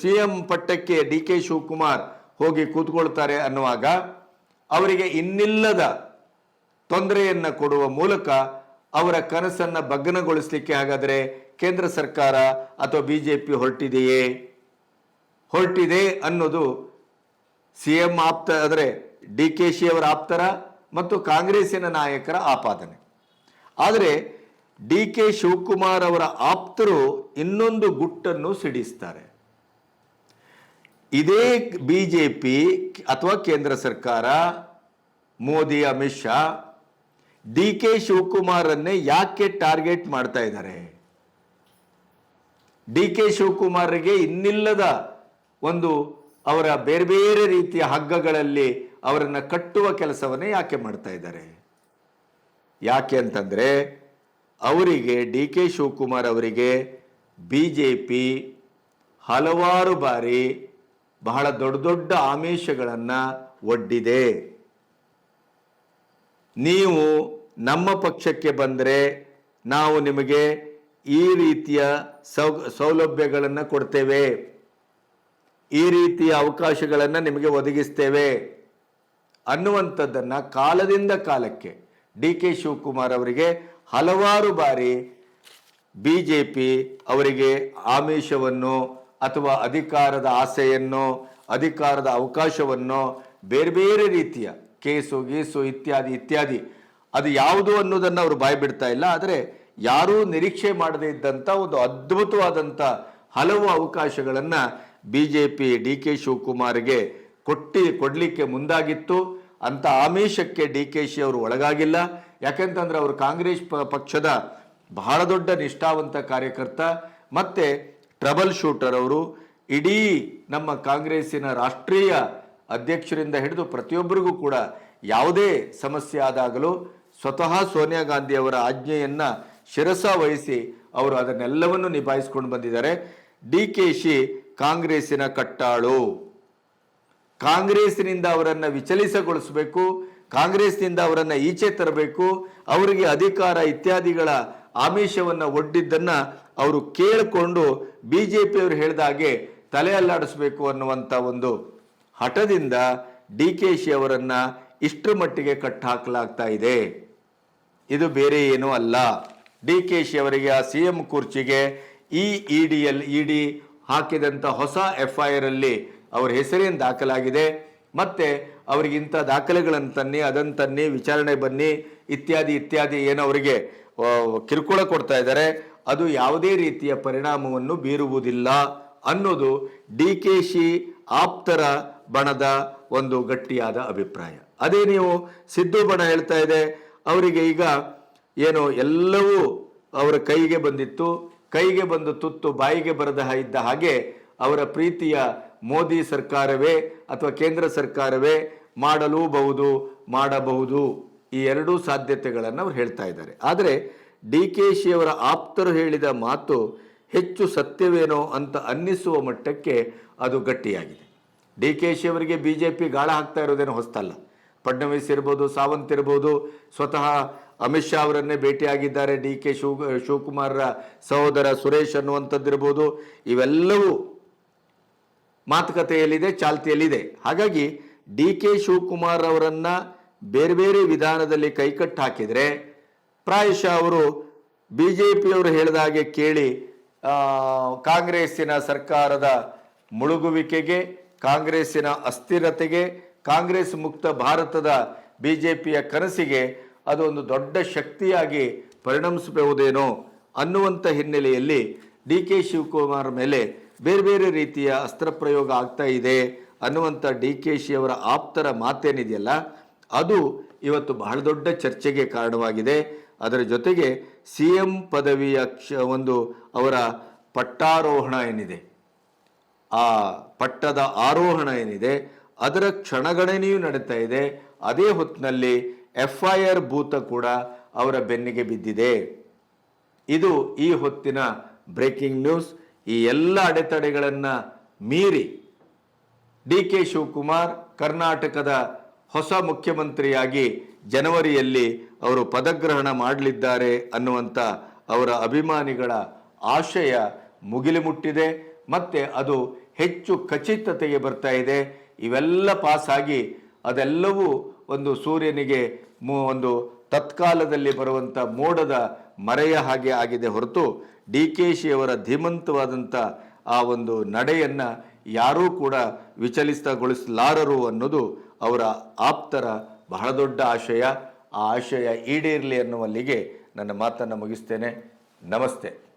ಸಿ ಎಂ ಪಟ್ಟಕ್ಕೆ ಡಿ ಕೆ ಶಿವಕುಮಾರ್ ಹೋಗಿ ಕೂತ್ಕೊಳ್ತಾರೆ ಅನ್ನುವಾಗ ಅವರಿಗೆ ಇನ್ನಿಲ್ಲದ ತೊಂದರೆಯನ್ನ ಕೊಡುವ ಮೂಲಕ ಅವರ ಕನಸನ್ನ ಭಗ್ನಗೊಳಿಸಲಿಕ್ಕೆ ಹಾಗಾದರೆ ಕೇಂದ್ರ ಸರ್ಕಾರ ಅಥವಾ ಬಿ ಜೆ ಪಿ ಹೊರಟಿದೆಯೇ? ಹೊರಟಿದೆ ಅನ್ನೋದು ಸಿ ಎಂ ಆಪ್ತ ಅಂದರೆ ಡಿ ಕೆ ಶಿ ಅವರ ಆಪ್ತರ ಮತ್ತು ಕಾಂಗ್ರೆಸ್ಸಿನ ನಾಯಕರ ಆಪಾದನೆ. ಆದರೆ ಡಿ ಕೆ ಶಿವಕುಮಾರ್ ಅವರ ಆಪ್ತರು ಇನ್ನೊಂದು ಗುಟ್ಟನ್ನು ಸಿಡಿಸ್ತಾರೆ. ಇದೇ ಬಿ ಜೆ ಪಿ ಅಥವಾ ಕೇಂದ್ರ ಸರ್ಕಾರ, ಮೋದಿ, ಅಮಿತ್ ಶಾ, ಡಿ ಕೆ ಶಿವಕುಮಾರನ್ನೇ ಯಾಕೆ ಟಾರ್ಗೆಟ್ ಮಾಡ್ತಾ ಇದ್ದಾರೆ? ಡಿ ಕೆ ಶಿವಕುಮಾರ್ಗೆ ಇನ್ನಿಲ್ಲದ ಒಂದು ಅವರ ಬೇರೆ ಬೇರೆ ರೀತಿಯ ಹಗ್ಗಗಳಲ್ಲಿ ಅವರನ್ನು ಕಟ್ಟುವ ಕೆಲಸವನ್ನೇ ಯಾಕೆ ಮಾಡ್ತಾ ಇದ್ದಾರೆ? ಯಾಕೆ ಅಂತಂದ್ರೆ ಅವರಿಗೆ ಡಿ ಕೆ ಶಿವಕುಮಾರ್ ಅವರಿಗೆ ಬಿ ಜೆ ಪಿ ಹಲವಾರು ಬಾರಿ ಬಹಳ ದೊಡ್ಡ ದೊಡ್ಡ ಆಮಿಷಗಳನ್ನು ಒಡ್ಡಿದೆ. ನೀವು ನಮ್ಮ ಪಕ್ಷಕ್ಕೆ ಬಂದರೆ ನಾವು ನಿಮಗೆ ಈ ರೀತಿಯ ಸೌ, ಸೌಲಭ್ಯಗಳನ್ನು ಕೊಡ್ತೇವೆ. ಈ ರೀತಿಯ ಅವಕಾಶಗಳನ್ನು ನಿಮಗೆ ಒದಗಿಸ್ತೇವೆ. ಅನ್ನುವಂಥದ್ದನ್ನು ಕಾಲದಿಂದ ಕಾಲಕ್ಕೆ ಡಿ ಕೆ ಶಿವಕುಮಾರ್ ಅವರಿಗೆ ಹಲವಾರು ಬಾರಿ ಬಿ ಜೆ ಪಿ ಅವರಿಗೆ ಆಮಿಷವನ್ನು ಅಥವಾ ಅಧಿಕಾರದ ಆಸೆಯನ್ನು, ಅಧಿಕಾರದ ಅವಕಾಶವನ್ನು ಬೇರೆ ಬೇರೆ ರೀತಿಯ ಕೇಸು, ಗೀಸು ಇತ್ಯಾದಿ ಇತ್ಯಾದಿ ಅದು ಯಾವುದು ಅನ್ನೋದನ್ನು ಅವರು ಬಾಯ್ಬಿಡ್ತಾ ಇಲ್ಲ. ಆದರೆ ಯಾರೂ ನಿರೀಕ್ಷೆ ಮಾಡದೇ ಇದ್ದಂಥ ಒಂದು ಅದ್ಭುತವಾದಂಥ ಹಲವು ಅವಕಾಶಗಳನ್ನು B J P D K ಶಿವಕುಮಾರ್ಗೆ ಕೊಟ್ಟಿ, ಕೊಡಲಿಕ್ಕೆ ಮುಂದಾಗಿತ್ತು. ಅಂಥ ಆಮಿಷಕ್ಕೆ ಡಿ ಕೆ ಶಿ ಅವರು ಒಳಗಾಗಿಲ್ಲ. ಯಾಕೆಂತಂದ್ರೆ ಅವರು ಕಾಂಗ್ರೆಸ್ ಪಕ್ಷದ ಬಹಳ ದೊಡ್ಡ ನಿಷ್ಠಾವಂತ ಕಾರ್ಯಕರ್ತ ಮತ್ತೆ ಟ್ರಬಲ್ ಶೂಟರ್ ಅವರು. ಇಡೀ ನಮ್ಮ ಕಾಂಗ್ರೆಸ್ಸಿನ ರಾಷ್ಟ್ರೀಯ ಅಧ್ಯಕ್ಷರಿಂದ ಹಿಡಿದು ಪ್ರತಿಯೊಬ್ಬರಿಗೂ ಕೂಡ ಯಾವುದೇ ಸಮಸ್ಯೆ ಆದಾಗಲೂ ಸ್ವತಃ ಸೋನಿಯಾ ಗಾಂಧಿ ಅವರ ಆಜ್ಞೆಯನ್ನ ಶಿರಸ ವಹಿಸಿ ಅವರು ಅದನ್ನೆಲ್ಲವನ್ನು ನಿಭಾಯಿಸಿಕೊಂಡು ಬಂದಿದ್ದಾರೆ. ಡಿ ಕೆ ಶಿ ಕಾಂಗ್ರೆಸ್ಸಿನ ಕಟ್ಟಾಳು. ಕಾಂಗ್ರೆಸ್ನಿಂದ ಅವರನ್ನು ವಿಚಲಿಸಗೊಳಿಸಬೇಕು. ಕಾಂಗ್ರೆಸ್ನಿಂದ ಅವರನ್ನು ಈಚೆ ತರಬೇಕು, ಅವರಿಗೆ ಅಧಿಕಾರ ಇತ್ಯಾದಿಗಳ ಆಮಿಷವನ್ನು ಒಡ್ಡಿದ್ದನ್ನು ಅವರು ಕೇಳಿಕೊಂಡು ಬಿಜೆಪಿ ಅವರು ಹೇಳಿದ ಹಾಗೆ ತಲೆ ಅಲ್ಲಾಡಿಸ್ಬೇಕು ಅನ್ನುವಂಥ ಒಂದು ಹಠದಿಂದ ಡಿ ಕೆ ಶಿ ಅವರನ್ನು ಇಷ್ಟರ ಮಟ್ಟಿಗೆ ಕಟ್ಟಾಕಲಾಗ್ತಾ ಇದೆ. ಇದು ಬೇರೆ ಏನೂ ಅಲ್ಲ. ಡಿ ಕೆ ಶಿ ಅವರಿಗೆ ಆ ಸಿ ಎಂ ಕುರ್ಚಿಗೆ ಈ ಇ ಡಿ ಹಾಕಿದಂಥ ಹೊಸ ಎಫ್ ಐ ಆರ್ ಅಲ್ಲಿ ಅವರ ಹೆಸರೇನು ದಾಖಲಾಗಿದೆ. ಮತ್ತೆ ಅವರಿಗೆ ಇಂಥ ದಾಖಲೆಗಳನ್ನು ತನ್ನಿ, ಅದನ್ನು ತನ್ನಿ, ವಿಚಾರಣೆ ಬನ್ನಿ, ಇತ್ಯಾದಿ ಇತ್ಯಾದಿ ಏನು ಅವರಿಗೆ ಕಿರುಕುಳ ಕೊಡ್ತಾ ಇದ್ದಾರೆ. ಅದು ಯಾವುದೇ ರೀತಿಯ ಪರಿಣಾಮವನ್ನು ಬೀರುವುದಿಲ್ಲ ಅನ್ನೋದು ಡಿ ಕೆ ಶಿ ಆಪ್ತರ ಬಣದ ಒಂದು ಗಟ್ಟಿಯಾದ ಅಭಿಪ್ರಾಯ. ಅದೇ ನೀವು ಸಿದ್ದು ಬಣ ಹೇಳ್ತಾ ಇದೆ, ಅವರಿಗೆ ಈಗ ಏನು ಎಲ್ಲವೂ ಅವರ ಕೈಗೆ ಬಂದಿತ್ತು. ಕೈಗೆ ಬಂದು ತುತ್ತು, ಬಾಯಿಗೆ ಬರದ ಇದ್ದ ಹಾಗೆ ಅವರ ಪ್ರೀತಿಯ ಮೋದಿ ಸರ್ಕಾರವೇ ಅಥವಾ ಕೇಂದ್ರ ಸರ್ಕಾರವೇ ಮಾಡಲೂಬಹುದು, ಮಾಡಬಹುದು. ಈ ಎರಡೂ ಸಾಧ್ಯತೆಗಳನ್ನು ಅವರು ಹೇಳ್ತಾ ಇದ್ದಾರೆ. ಆದರೆ ಡಿ ಕೆ ಶಿಯವರ ಆಪ್ತರು ಹೇಳಿದ ಮಾತು ಹೆಚ್ಚು ಸತ್ಯವೇನೋ ಅಂತ ಅನ್ನಿಸುವ ಮಟ್ಟಕ್ಕೆ ಅದು ಗಟ್ಟಿಯಾಗಿದೆ. ಡಿ ಕೆ ಶಿ ಅವರಿಗೆ ಬಿ ಜೆ ಪಿ ಗಾಳ ಹಾಕ್ತಾ ಇರೋದೇನು ಹೊಸ್ತಲ್ಲ. ಫಡ್ನವೀಸ್ ಇರ್ಬೋದು, ಸಾವಂತ್ ಇರ್ಬೋದು, ಸ್ವತಃ ಅಮಿತ್ ಶಾ ಅವರನ್ನೇ ಭೇಟಿಯಾಗಿದ್ದಾರೆ. ಡಿ ಕೆ ಶಿವ, ಶಿವಕುಮಾರ್ರ ಸಹೋದರ ಸುರೇಶ್ ಅನ್ನುವಂಥದ್ದಿರ್ಬೋದು. ಇವೆಲ್ಲವೂ ಮಾತುಕತೆಯಲ್ಲಿದೆ, ಚಾಲ್ತಿಯಲ್ಲಿದೆ. ಹಾಗಾಗಿ ಡಿ ಕೆ ಶಿವಕುಮಾರ್ ಅವರನ್ನ ಬೇರೆ ಬೇರೆ ವಿಧಾನದಲ್ಲಿ ಕೈಕಟ್ಟು ಹಾಕಿದರೆ ಪ್ರಾಯಶಃ ಅವರು ಬಿ ಜೆ ಪಿಯವರು ಹೇಳಿದ ಹಾಗೆ ಕೇಳಿ ಕಾಂಗ್ರೆಸ್ಸಿನ ಸರ್ಕಾರದ ಮುಳುಗುವಿಕೆಗೆ, ಕಾಂಗ್ರೆಸ್ಸಿನ ಅಸ್ಥಿರತೆಗೆ, ಕಾಂಗ್ರೆಸ್ ಮುಕ್ತ ಭಾರತದ ಬಿ ಜೆ ಪಿಯ ಕನಸಿಗೆ ಅದು ಒಂದು ದೊಡ್ಡ ಶಕ್ತಿಯಾಗಿ ಪರಿಣಮಿಸಬಹುದೇನೋ ಅನ್ನುವಂಥ ಹಿನ್ನೆಲೆಯಲ್ಲಿ ಡಿ ಕೆ ಶಿವಕುಮಾರ್ ಮೇಲೆ ಬೇರೆ ಬೇರೆ ರೀತಿಯ ಅಸ್ತ್ರ ಪ್ರಯೋಗ ಆಗ್ತಾ ಇದೆ ಅನ್ನುವಂಥ ಡಿ ಕೆ ಶಿ ಅವರ ಆಪ್ತರ ಮಾತೇನಿದೆಯಲ್ಲ, ಅದು ಇವತ್ತು ಬಹಳ ದೊಡ್ಡ ಚರ್ಚೆಗೆ ಕಾರಣವಾಗಿದೆ. ಅದರ ಜೊತೆಗೆ ಸಿ ಎಂ ಪದವಿಯ ಕ್ಷ, ಒಂದು ಅವರ ಪಟ್ಟಾರೋಹಣ ಏನಿದೆ? ಆ ಪಟ್ಟದ ಆರೋಹಣ ಏನಿದೆ? ಅದರ ಕ್ಷಣಗಣನೆಯೂ ನಡೀತಾ ಇದೆ. ಅದೇ ಹೊತ್ತಿನಲ್ಲಿ ಎಫ್ ಐ ಆರ್ ಭೂತ ಕೂಡ ಅವರ ಬೆನ್ನಿಗೆ ಬಿದ್ದಿದೆ. ಇದು ಈ ಹೊತ್ತಿನ ಬ್ರೇಕಿಂಗ್ ನ್ಯೂಸ್. ಈ ಎಲ್ಲ ಅಡೆತಡೆಗಳನ್ನು ಮೀರಿ ಡಿ ಕೆ ಶಿವಕುಮಾರ್ ಕರ್ನಾಟಕದ ಹೊಸ ಮುಖ್ಯಮಂತ್ರಿಯಾಗಿ ಜನವರಿಯಲ್ಲಿ ಅವರು ಪದಗ್ರಹಣ ಮಾಡಲಿದ್ದಾರೆ ಅನ್ನುವಂಥ ಅವರ ಅಭಿಮಾನಿಗಳ ಆಶಯ ಮುಗಿಲು ಮುಟ್ಟಿದೆ. ಮತ್ತೆ ಅದು ಹೆಚ್ಚು ಖಚಿತತೆಗೆ ಬರ್ತಾ ಇದೆ. ಇವೆಲ್ಲ ಪಾಸಾಗಿ ಅದೆಲ್ಲವೂ ಒಂದು ಸೂರ್ಯನಿಗೆ ಒಂದು ತತ್ಕಾಲದಲ್ಲಿ ಬರುವಂಥ ಮೋಡದ ಮರೆಯ ಹಾಗೆ ಆಗಿದೆ ಹೊರತು ಡಿ ಕೆ ಶಿಯವರ ಧೀಮಂತವಾದಂಥ ಆ ಒಂದು ನಡೆಯನ್ನು ಯಾರೂ ಕೂಡ ವಿಚಲಿತಗೊಳಿಸಲಾರರು ಅನ್ನೋದು ಅವರ ಆಪ್ತರ ಬಹಳ ದೊಡ್ಡ ಆಶಯ. ಆ ಆಶಯ ಈಡೇರಲಿ ಅನ್ನುವಲ್ಲಿಗೆ ನನ್ನ ಮಾತನ್ನು ಮುಗಿಸ್ತೇನೆ. ನಮಸ್ತೆ.